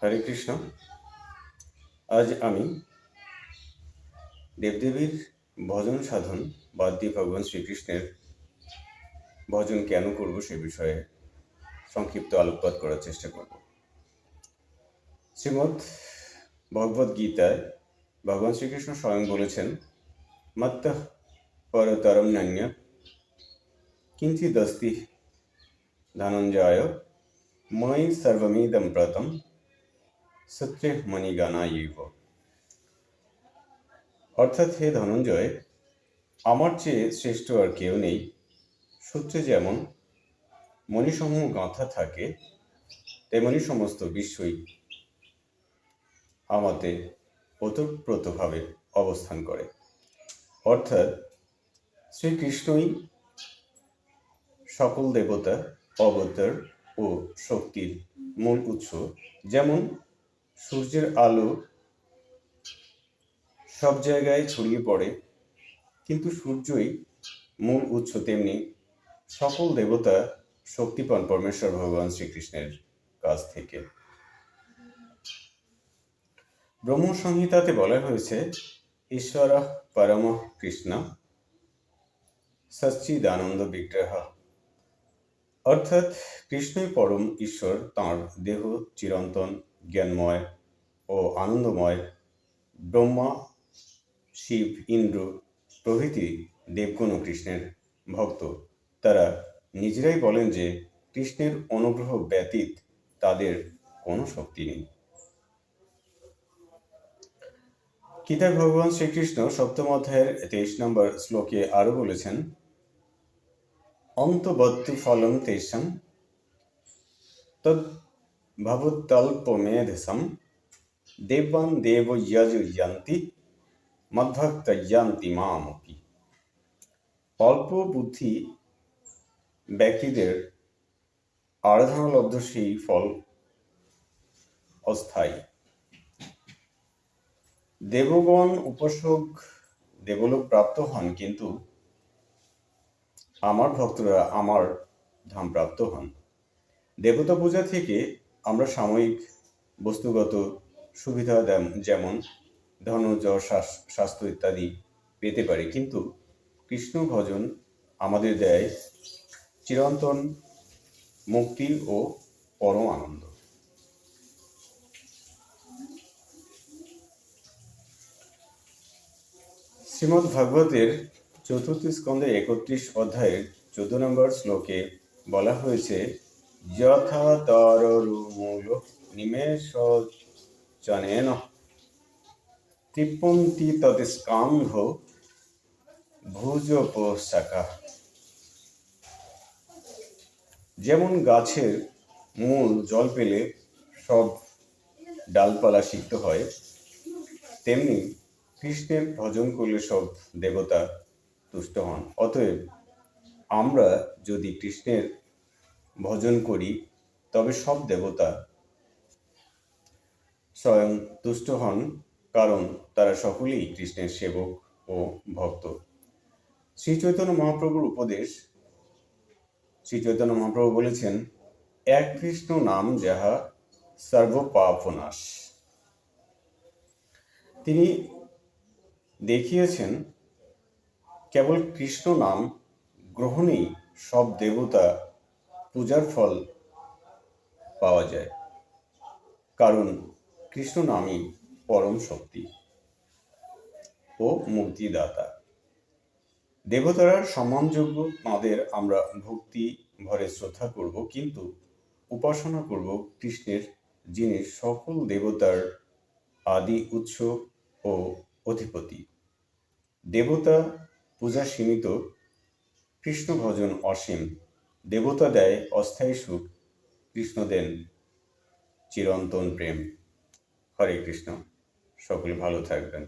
হরে কৃষ্ণ। আজ আমি দেবদেবীর ভজন সাধন বাদ দিয়ে ভগবান শ্রীকৃষ্ণের ভজন কেন করব সে বিষয়ে সংক্ষিপ্ত আলোকপাত করার চেষ্টা করব। শ্রীমৎ ভগবদ গীতায় ভগবান শ্রীকৃষ্ণ স্বয়ং বলেছেন, মত্ত পরতরম নান্য কিঞ্চিদস্তি ধনঞ্জয় মই সর্বমিদম প্রতম সত্যে মণিগানা ইব। অর্থাৎ হে ধনঞ্জয়, আমার চেয়ে শ্রেষ্ঠ আর কেউ নেই। সূত্রে যেমন মণিসমূহ গাঁথা থাকে, তেমনি সমস্ত বিশ্বই আমাতে ওতপ্রোতভাবে অবস্থান করে। অর্থাৎ শ্রীকৃষ্ণই সকল দেবতা, অবতার ও শক্তির মূল উৎস। যেমন সূর্যের আলো সব জায়গায় ছড়িয়ে পড়ে, কিন্তু সূর্যই মূল উৎস তেমনি। সকল দেবতা শক্তি পান পরমেশ্বর ভগবান শ্রীকৃষ্ণের কাছ থেকে। ব্রহ্ম সংহিতাতে বলা হয়েছে, ঈশ্বর পরম কৃষ্ণ সচ্চিদানন্দ বিগ্রহ। অর্থাৎ কৃষ্ণই পরম ঈশ্বর, তাঁর দেহ চিরন্তন জ্ঞানময় ও আনন্দময় ব্রহ্মা, শিব, ইন্দ্র প্রভৃতি দেবগণ কৃষ্ণের ভক্ত। তারা নিজেরাই বলেন যে কৃষ্ণের অনুগ্রহ ব্যতীত তাদের কোনো শক্তি নেই। গীতায় ভগবান শ্রীকৃষ্ণ সপ্তম অধ্যায়ের তেইশ নম্বর শ্লোকে আরও বলেছেন অন্তবত্তু ফলম তেষাম ভবতল্পমেধসম দেবান দেব যজুযন্তি মদ্ভক্ত যন্তি মামপি অল্প বুদ্ধি ব্যক্তিদের আরাধনালব্ধ সেই ফল অস্থায়ী দেবগণ উপাসক দেবলোক প্রাপ্ত হন কিন্তু আমার ভক্তরা আমার ধাম প্রাপ্ত হন দেবতা পূজা থেকে আমরা সাময়িক বস্তুগত সুবিধা যেমন ধন শাস- স্বাস্থ্য ইত্যাদি পেতে পারি। কিন্তু কৃষ্ণ ভজন আমাদের দেয় চিরন্তন মুক্তি ও পরম আনন্দ। শ্রীমদ্ ভাগবতের চতুর্থ স্কন্ধে একত্রিশ অধ্যায়ের চোদ্দ নম্বর শ্লোকে বলা হয়েছে যথা তরমূল নিমেষ জনেন তৃপন্তি তৎস্কান্ধ ভুজোপশাখা যেমন গাছের মূল জল পেলে সব ডালপালা সিক্ত হয়, তেমনি কৃষ্ণের ভজন করলে সব দেবতা তুষ্ট হন। অতএব আমরা যদি কৃষ্ণের ভজন করি, তবে সব দেবতা স্বয়ং তুষ্ট হন, কারণ তারা সকলেই কৃষ্ণের সেবক ও ভক্ত। শ্রী চৈতন্য মহাপ্রভুর উপদেশ, শ্রী চৈতন্য মহাপ্রভু বলেছেন, এক কৃষ্ণ নাম যাহা সর্বপাপনাশ। তিনি দেখিয়েছেন, কেবল কৃষ্ণ নাম গ্রহণেই সব দেবতা পূজার ফল পাওয়া যায়। কারণ কৃষ্ণ নামই পরম শক্তি ও মুক্তিদাতা। দেবতারা সম্মানযোগ্য তাঁদের আমরা ভক্তি ভরে শ্রদ্ধা করব, কিন্তু উপাসনা করব কৃষ্ণের, যিনি সকল দেবতার আদি উৎস ও অধিপতি। দেবতা পূজা সীমিত কৃষ্ণ ভজন অসীম। দেবতা দেয় অস্থায়ী সুখ কৃষ্ণ দেন চিরন্তন প্রেম। হরে কৃষ্ণ সকলে ভালো থাকবেন।